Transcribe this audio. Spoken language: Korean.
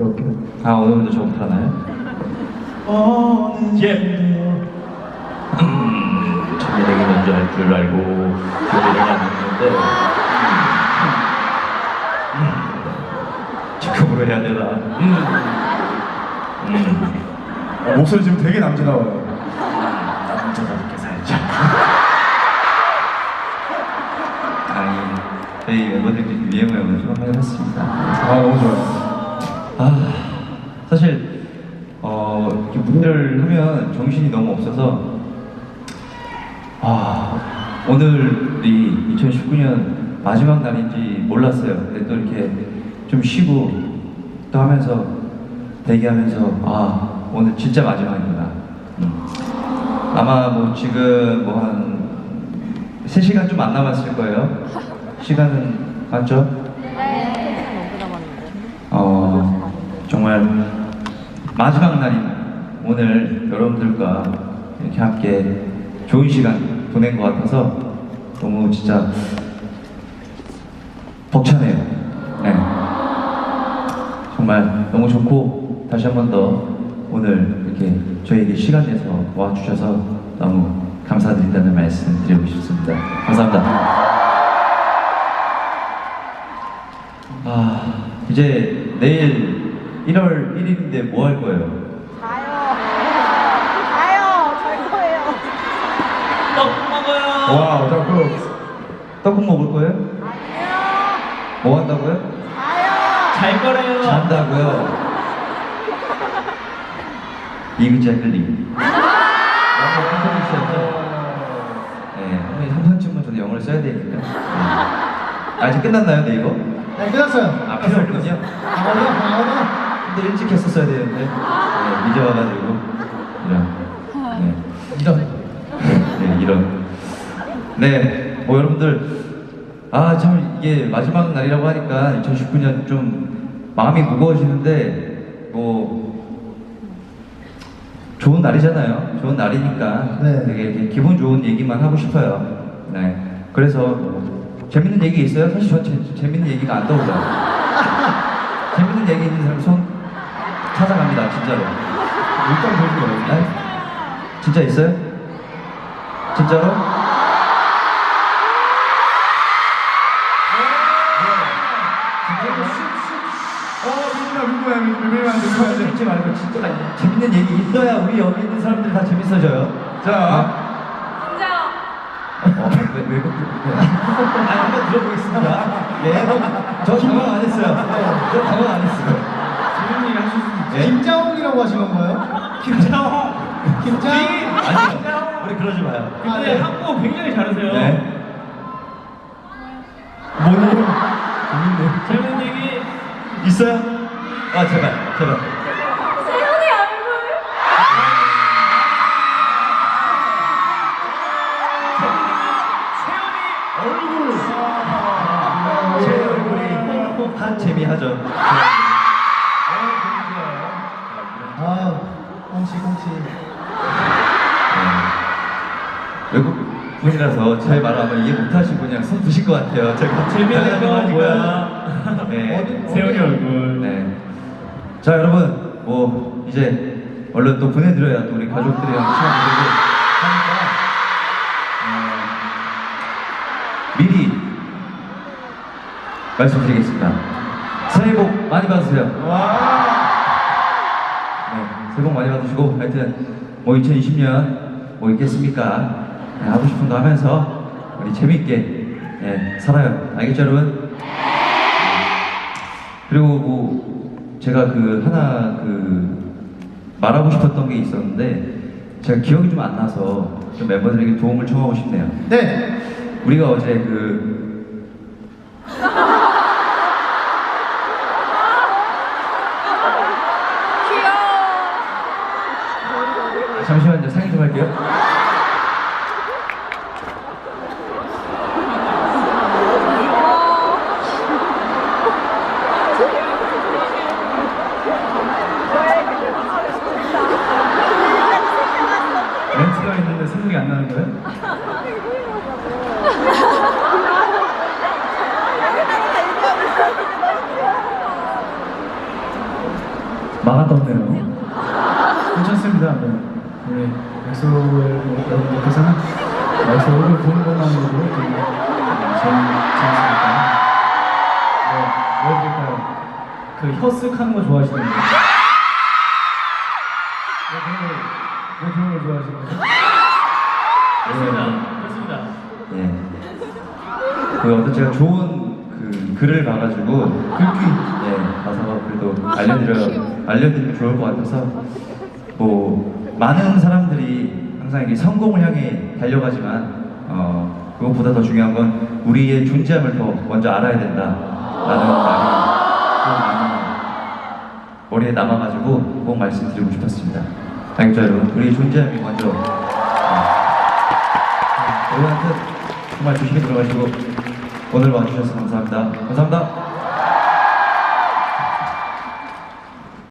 이렇게. 아 오늘도 저부터 하나요? 어느 예. 음, 천민에게 먼저 할 줄 알고 준비를 하는데 음, 지금으로 해야 되나? 음, 음, 어, 목소리 지금 되게 남자다워요. 남자답게 살자. 아니 저희 멤버들끼리 유행어를 좀 한번 해봤습니다. 아 너무 좋아요. 아 사실 어 이렇게 무대를 하면 정신이 너무 없어서 아 오늘이 2019년 마지막 날인지 몰랐어요. 근데 또 이렇게 좀 쉬고 또 하면서 대기하면서 아 오늘 진짜 마지막이구나. 음. 아마 뭐 지금 뭐 한 3시간 좀 안 남았을 거예요. 시간은 맞죠? 어, 정말 마지막 날인 오늘 여러분들과 이렇게 함께 좋은 시간 보낸 것 같아서 너무 진짜 벅차네요. 네. 정말 너무 좋고 다시 한 번 더 오늘 이렇게 저에게 시간 내서 와주셔서 너무 감사드린다는 말씀 드리고 싶습니다. 감사합니다. 아, 이제 내일 1월 1일인데 뭐 할 거예요? 가요. 갈 거예요. 떡 먹어요. 와우, 자꾸 떡국 먹을 거예요? 아니요. 뭐 한다고요? 잘 거래요. 잔다고요. 영어 컨셉이 있었죠? 네, 한번 한 번쯤은 저도 영어를 써야 되니까. 네. 아, 이제 끝났나요, 네 이거? 네, 끝났어요. 아, 필요 없군요. 강원도, 강원도. 근데 일찍 했었어야 되는데 네, 이제 와가지고 이런 네, 이런. 네 네뭐 여러분들 아 참 이게 마지막 날이라고 하니까 2019년 좀 마음이 무거워지는데 뭐 좋은 날이잖아요 좋은 날이니까 네. 되게 기분 좋은 얘기만 하고 싶어요 네 그래서 뭐 재밌는 얘기 있어요? 사실 전 재, 재밌는 얘기가 안 떠올라요 재밌는 얘기 있는 사람 손 찾아갑니다, 진짜로. 일단 보여줄 거예요. 네? 진짜 있어요? 진짜로? 진짜 재밌는 얘기 있어야 우리 여기 있는 사람들 다 재밌어져요. 자, 어, 왜, 왜, 그, 네. 아, 한번 들어보겠습니다. 예, 저 당황 안 했어요. 저 당황 안 했어요. 재밌는 얘기 하실 수 있죠. 예? 김자홍이라고 하신 건가요? 김장호! 김장? 아니, 우리 그러지 마요. 아, 네. 한국어 굉장히 잘하세요. 네. 재밌네. 재밌는 얘기 있어요? 아, 제발, 제발. 얼굴. 제 얼굴이 한 재미하죠. 아, 꽁치, 꽁치. 네. 외국 분이라서 제 말을 아마 이해 못하시고 그냥 손 드실 것 같아요. 제가 재밌는 거 하니까. 뭐야? 네. 세훈이 얼굴. 네. 자 여러분 뭐 이제 얼른 또 보내드려야 또 우리 가족들이랑 시간 보내고 말씀드리겠습니다. 새해 복 많이 받으세요. 와. 네, 새해 복 많이 받으시고 하여튼 뭐 2020년 뭐 있겠습니까? 네, 하고 싶은 거 하면서 우리 재밌게 예, 살아요. 알겠죠 여러분? 그리고 뭐 제가 그 하나 그 말하고 싶었던 게 있었는데 제가 기억이 좀 안 나서 좀 멤버들에게 도움을 청하고 싶네요. 네. 우리가 어제 그 귀여워. 잠시만요 상의 좀 할게요. 멘트가 있는데 생각이 안 나는 거예요? 마가 떴네요. 괜찮습니다. 네. 우리 엑소 여러분들께서는 엑소 얼굴 보는 것만으로도 되게 재밌으니까. 네, 왜 그럴까요? 그 혀쓱 하는 거 좋아하시는 분. 왜 그런 걸, 왜 그런 걸 좋아하시는 거죠? 그렇습니다. 예. 그 어떤 제가 좋은 그 글을 봐가지고 글귀 예 가서 그래도 알려드려 알려드리면 좋을 것 같아서 뭐 많은 사람들이 항상 이게 성공을 향해 달려가지만 어 그것보다 더 중요한 건 우리의 존재함을 더 먼저 알아야 된다라는 말이 머리에 남아가지고 꼭 말씀드리고 싶었습니다. 알겠죠 여러분? 우리의 존재함이 먼저 어, 여러분한테 정말 조심히 들어가시고 오늘 와주셔서 감사합니다. 감사합니다.